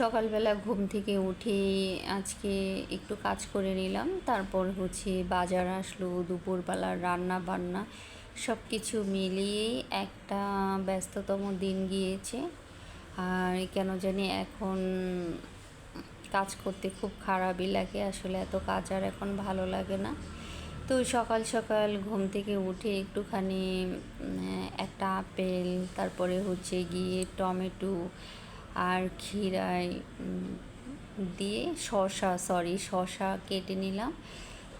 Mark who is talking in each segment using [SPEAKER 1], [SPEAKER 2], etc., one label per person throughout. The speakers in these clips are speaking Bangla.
[SPEAKER 1] সকালবেলা ঘুম থেকে উঠে আজকে একটু কাজ করে নিলাম। তারপর হচ্ছে বাজার আসলো দুপুরবেলার রান্না বান্না সব কিছু মিলিয়েই একটা ব্যস্ততম দিন গিয়েছে। আর কেন জানি এখন কাজ করতে খুব খারাপই লাগে, আসলে এত কাজ আর এখন ভালো লাগে না। তো সকাল সকাল ঘুম থেকে উঠে একটুখানি একটা আপেল, তারপরে হচ্ছে গিয়ে টমেটো আর ক্ষীরায় দিয়ে শশা সরি শশা কেটে নিলাম।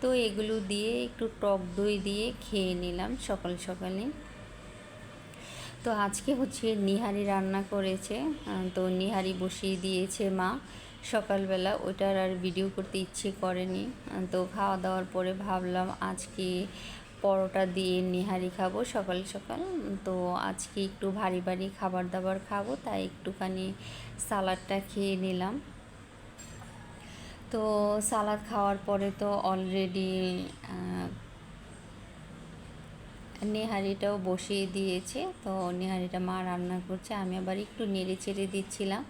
[SPEAKER 1] তো এগুলো দিয়ে একটু টক দই দিয়ে খেয়ে নিলাম সকাল সকালে। তো আজকে হচ্ছে নিহারি রান্না করেছে। তো নিহারি বসিয়ে দিয়েছে মা। সকালবেলা ওইটার আর ভিডিও করতে ইচ্ছে করেনি। তো খাওয়া দাওয়ার পরে ভাবলাম আজকে পরোটা দিয়ে নিহারি খাব সকাল সকাল। তো আজকে একটু ভারী ভারী খাবার দাবার খাব, তাই একটুখানি সালাডটা খেয়ে নিলাম। তো সালাদ খাওয়ার পরে তো অলরেডি নেহারিটাও বসিয়ে দিয়েছে। তো নেহারিটা মা রান্না করছে, আমি আবার একটু নেড়ে চেড়ে দিচ্ছিলাম।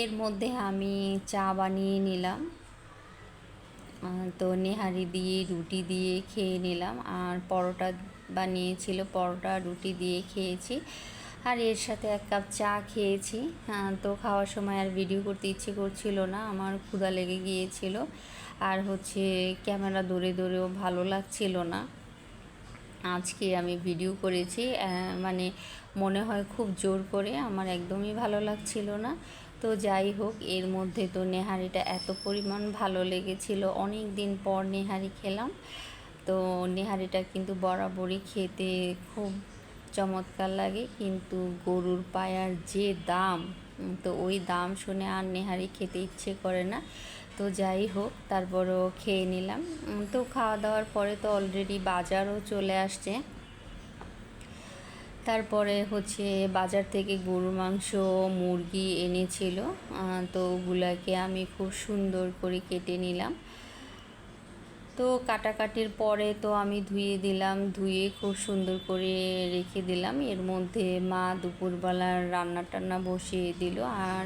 [SPEAKER 1] এর মধ্যে আমি চা বানিয়ে নিলাম। তো নেহারি দিয়ে, রুটি দিয়ে খেয়ে নিলাম। আর পরোটা বানিয়েছিল, পরোটা, রুটি দিয়ে খেয়েছি। আর এর সাথে এক কাপ চা খেয়েছি। তো খাওয়ার সময় আর ভিডিও করতে ইচ্ছে করছিল না, আমার ক্ষুধা লেগে গিয়েছিল। আর হচ্ছে ক্যামেরা দৌড়ে দৌড়েও ভালো লাগছিল না। আজকে আমি ভিডিও করেছি মানে মনে হয় খুব জোর করে, আমার একদমই ভালো লাগছিল না। তো যাই হোক, এর মধ্যে তো নেহারিটা এত পরিমাণ ভালো লেগেছিল। অনেক দিন পর নেহারি খেলাম। তো নেহারিটা কিন্তু বরাবরই খেতে খুব চমৎকার লাগে। কিন্তু গরুর পায়ার যে দাম তো ওই দাম শুনে আর নেহারি খেতে ইচ্ছে করে না। তো যাই হোক, তারপরও খেয়ে নিলাম। তো খাওয়া দাওয়ার পরে তো অলরেডি বাজারও চলে আসছে। তারপরে হচ্ছে বাজার থেকে গরুর মাংস, মুরগি এনেছিল। তো ওগুলাকে আমি খুব সুন্দর করে কেটে নিলাম। তো কাটাকাটির পরে তো আমি ধুয়ে দিলাম, ধুয়ে খুব সুন্দর করে রেখে দিলাম। এর মধ্যে মা দুপুরবেলার রান্না টান্না বসিয়ে দিল। আর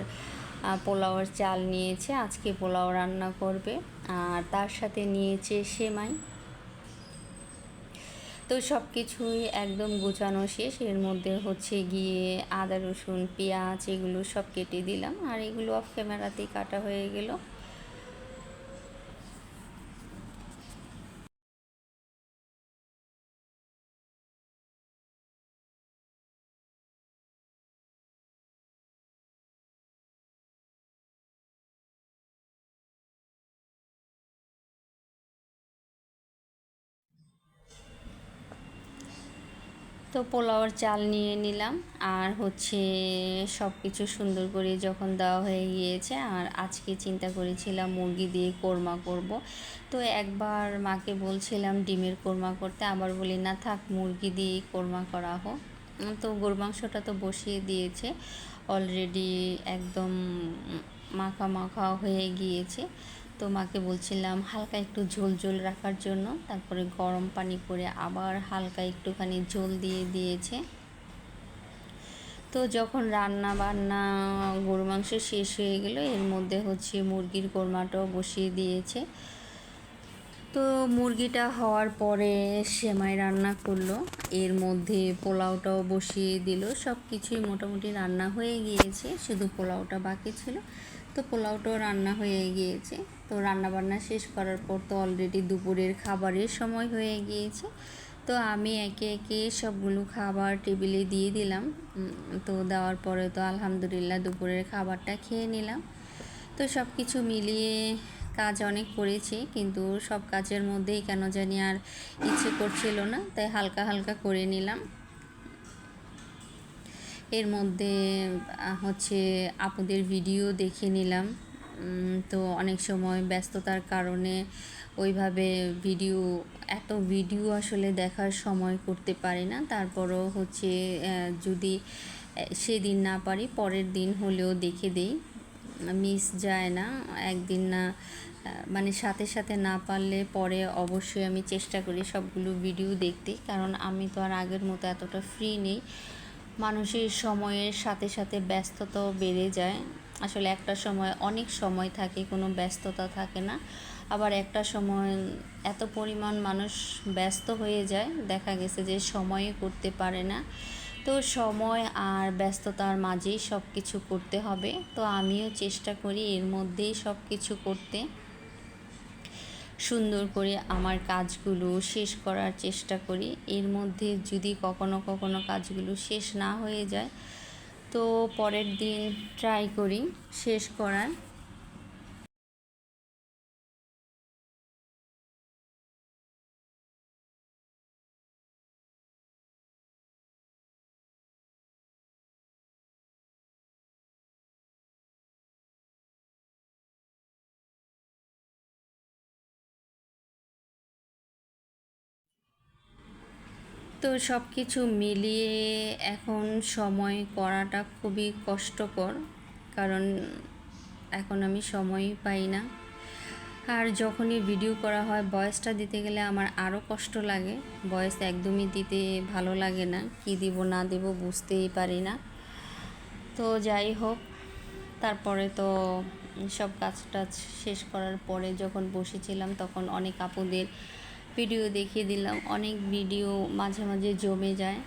[SPEAKER 1] পোলাওয়ের চাল নিয়েছে, আজকে পোলাও রান্না করবে। আর তার সাথে নিয়েছে সেমাই। তো সব কিছুই একদম গোছানো শেষ। এর মধ্যে হচ্ছে গিয়ে আদা রসুন, পেঁয়াজ, এগুলো সব কেটে দিলাম। আর এগুলো অফ ক্যামেরাতেই কাটা হয়ে গেল। তো পোলাওর চাল নিয়ে নিলাম। আর হচ্ছে সব কিছু সুন্দর করে যখন দেওয়া হয়ে গিয়েছে, আর আজকে চিন্তা করেছিলাম মুরগি দিয়ে কোরমা করব। তো একবার মাকে বলছিলাম ডিমের কোরমা করতে, আবার বলি, না থাক, মুরগি দিয়েই কোরমা করা হোক। তো গরু মাংসটা তো বসিয়ে দিয়েছে। অলরেডি একদম মাখা মাখা হয়ে গিয়েছে। তো মাকে বলছিলাম হালকা একটু ঝোল ঝোল রাখার জন্য। তারপরে গরম পানি করে আবার হালকা একটুখানি ঝোল দিয়ে দিয়েছে। তো যখন রান্না বান্না গরু মাংস শেষ হয়ে গেল, এর মধ্যে হচ্ছে মুরগির কোরমাটাও বসিয়ে দিয়েছে। তো মুরগিটা হওয়ার পরে সেমাই রান্না করল, এর মধ্যে পোলাওটাও বসিয়ে দিল। সব কিছুই মোটামুটি রান্না হয়ে গিয়েছে, শুধু পোলাওটা বাকি ছিল। তো পোলাওটাও রান্না হয়ে গিয়েছে। তো রান্না বান্না শেষ করার পর তো অলরেডি দুপুরের খাবারের সময় হয়ে গিয়েছে। তো আমি একে একে সবগুলো খাবার টেবিলে দিয়ে দিলাম। তো দেওয়ার পরে তো আলহামদুলিল্লাহ দুপুরের খাবারটা খেয়ে নিলাম। তো সব কিছু মিলিয়ে কাজ অনেক করেছি, কিন্তু সব কাজের মধ্যেই কেন জানি আর ইচ্ছে করছিল না, তাই হালকা হালকা করে নিলাম। এর মধ্যে হচ্ছে আপুদের ভিডিও দেখে নিলাম। তো অনেক সময় ব্যস্ততার কারণে ওইভাবে ভিডিও এত ভিডিও আসলে দেখার সময় করতে পারি না। তারপরও হচ্ছে যদি সেদিন না পারি, পরের দিন হলেও দেখে দেই। মিস যায় না, একদিন না মানে সাথে সাথে না পারলে পরে অবশ্যই আমি চেষ্টা করি সবগুলো ভিডিও দেখতে। কারণ আমি তো আর আগের মতো এতটা ফ্রি নেই। মানুষের সময়ের সাথে সাথে ব্যস্ততাও বেড়ে যায়। আসলে একটা সময় অনেক সময় থাকে, কোনো ব্যস্ততা থাকে না। আবার একটা সময় এত পরিমাণ মানুষ ব্যস্ত হয়ে যায়, দেখা গেছে যে সময়ে করতে পারে না। তো সময় আর ব্যস্ততার মাঝেই সব কিছু করতে হবে। তো আমিও চেষ্টা করি এর মধ্যেই সব কিছু করতে। সুন্দর করে আমার কাজগুলো শেষ করার চেষ্টা করি। এর মধ্যে যদি কখনো কখনো কাজগুলো শেষ না হয়ে যায়, তো পরের দিন ট্রাই করি শেষ করার। তো সব কিছু মিলিয়ে এখন সময় করাটা খুবই কষ্টকর, কারণ এখন আমি সময়ই পাই না। আর যখনই ভিডিও করা হয় বয়সটা দিতে গেলে আমার আরও কষ্ট লাগে। বয়স একদমই দিতে ভালো লাগে না, কি দিব, না দেব বুঝতেই পারি না। তো যাই হোক, তারপরে তো সব কাজ টাজ শেষ করার পরে যখন বসেছিলাম, তখন অনেক আপুদের ভিডিও দেখিয়ে দিলাম। অনেক ভিডিও মাঝে মাঝে জমে যায়।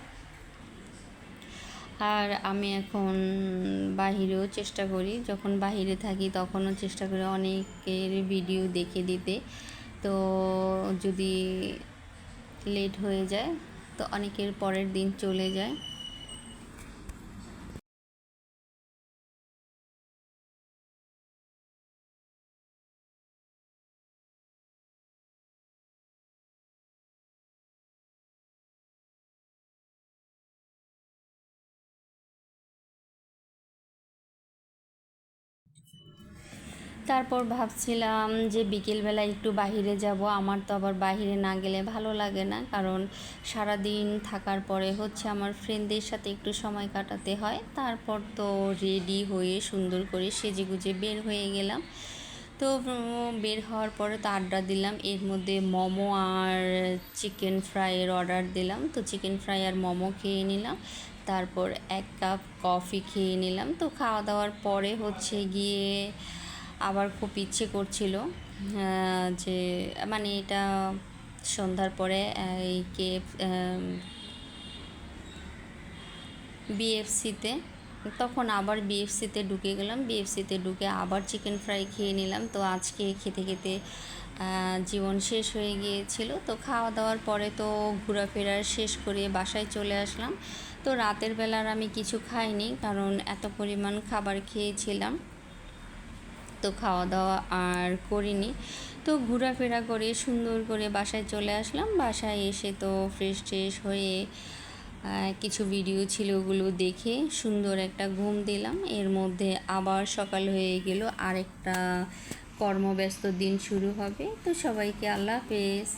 [SPEAKER 1] আর আমি এখন বাহিরেও চেষ্টা করি। যখন বাহিরে থাকি তখনও চেষ্টা করি অনেকের ভিডিও দেখে দিতে। তো যদি লেট হয়ে যায়, তো অনেকের পরের দিন চলে যায়। তারপর ভাবছিলাম যে বিকেলবেলা একটু বাহিরে যাব। আমার তো আবার বাহিরে না গেলে ভালো লাগে না। কারণ সারা দিন থাকার পরে হচ্ছে আমার ফ্রেন্ডদের সাথে একটু সময় কাটাতে হয়। তারপর তো রেডি হয়ে সুন্দর করে সেজে গুজে বের হয়ে গেলাম। তো বের হওয়ার পরে তো আড্ডা দিলাম। এর মধ্যে মোমো আর চিকেন ফ্রাইয়ের অর্ডার দিলাম। তো চিকেন ফ্রাই আর মোমো খেয়ে নিলাম। তারপর এক কাপ কফি খেয়ে নিলাম। তো খাওয়া দাওয়ার পরে হচ্ছে গিয়ে আবার খুব ইচ্ছে করছিল যে মানে এটা সন্ধ্যার পরে এই কে বিএফসিতে তখন আবার বিএফসিতে ঢুকে গেলাম। বিএফসিতে ঢুকে আবার চিকেন ফ্রাই খেয়ে নিলাম। তো আজকে খেতে খেতে জীবন শেষ হয়ে গিয়েছিল। তো খাওয়া দাওয়ার পরে তো ঘোরাফেরার শেষ করে বাসায় চলে আসলাম। তো রাতের বেলার আমি কিছু খাইনি, কারণ এত পরিমাণ খাবার খেয়েছিলাম। তো খাওয়া দাওয়া আর করিনি। তো ঘোরাফেরা করে সুন্দর করে বাসায় চলে আসলাম। বাসায় এসে তো ফ্রেশ ট্রেশ হয়ে কিছু ভিডিও ছিল ওগুলো দেখে সুন্দর একটা ঘুম দিলাম। এর মধ্যে আবার সকাল হয়ে গেল, আরেকটা কর্মব্যস্ত দিন শুরু হবে। তো সবাইকে আল্লাহ হাফেজ।